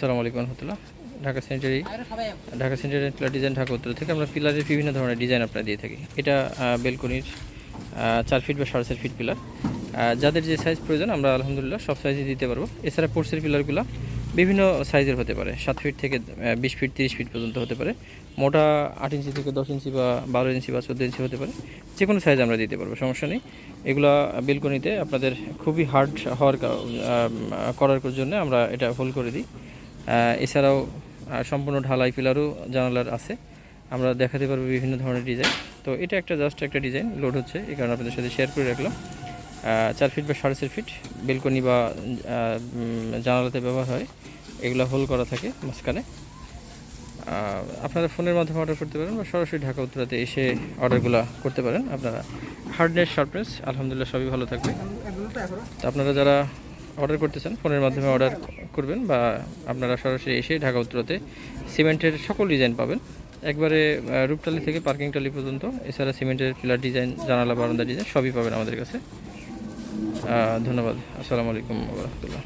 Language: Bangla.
আসসালামু আলাইকুম রহমতুল্লাহ। ঢাকা সেন্টারি ঢাকা সেন্টারি ডিজাইন ঢাকা উত্তর থেকে আমরা পিলারের বিভিন্ন ধরনের ডিজাইন আপনারা দিয়ে থাকি। এটা বেলকনির চার ফিট বা সাড়ে চার ফিট পিলার। যাদের যে সাইজ প্রয়োজন, আমরা আলহামদুলিল্লাহ সব সাইজে দিতে পারব। এছাড়া পোর্সের পিলারগুলো বিভিন্ন সাইজের হতে পারে। সাত ফিট থেকে বিশ ফিট, তিরিশ ফিট পর্যন্ত হতে পারে। মোটা আট ইঞ্চি থেকে দশ ইঞ্চি বা বারো ইঞ্চি বা চোদ্দ ইঞ্চি হতে পারে। যে কোনো সাইজ আমরা দিতে পারব, সমস্যা নেই। এগুলা বেলকনিতে আপনাদের খুবই হার্ড হওয়ার করার জন্য আমরা এটা হোল করে দিই। এছাড়াও সম্পূর্ণ ঢালাই পিলারও জানালার আছে। আমরা দেখাতে পারব বিভিন্ন ধরনের ডিজাইন। তো এটা একটা জাস্ট একটা ডিজাইন, লোড হচ্ছে, এই কারণে আপনাদের সাথে শেয়ার করে রাখলাম। চার ফিট বা সাড়ে চার ফিট বেলকনি বা জানালাতে ব্যবহার হয়। এগুলো হোল করা থাকে মাঝখানে। আপনারা ফোনের মাধ্যমে অর্ডার করতে পারেন বা সরাসরি ঢাকা উত্তরাতে এসে অর্ডারগুলো করতে পারেন। আপনারা হার্ডনেস শার্পনেস আলহামদুলিল্লাহ সবই ভালো থাকবে। তো আপনারা যারা অর্ডার করতে চান ফোনের মাধ্যমে অর্ডার করবেন বা আপনারা সরাসরি এসে ঢাকা উত্তরাতে সিমেন্টের সকল ডিজাইন পাবেন। একবারে রূপটালি থেকে পার্কিং টালি পর্যন্ত, এছাড়া সিমেন্টের পিলার ডিজাইন জানালা, বারান্দা ডিজাইন সবই পাবেন আমাদের কাছে। ধন্যবাদ। আসসালামু আলাইকুম রহমতুল্লাহ।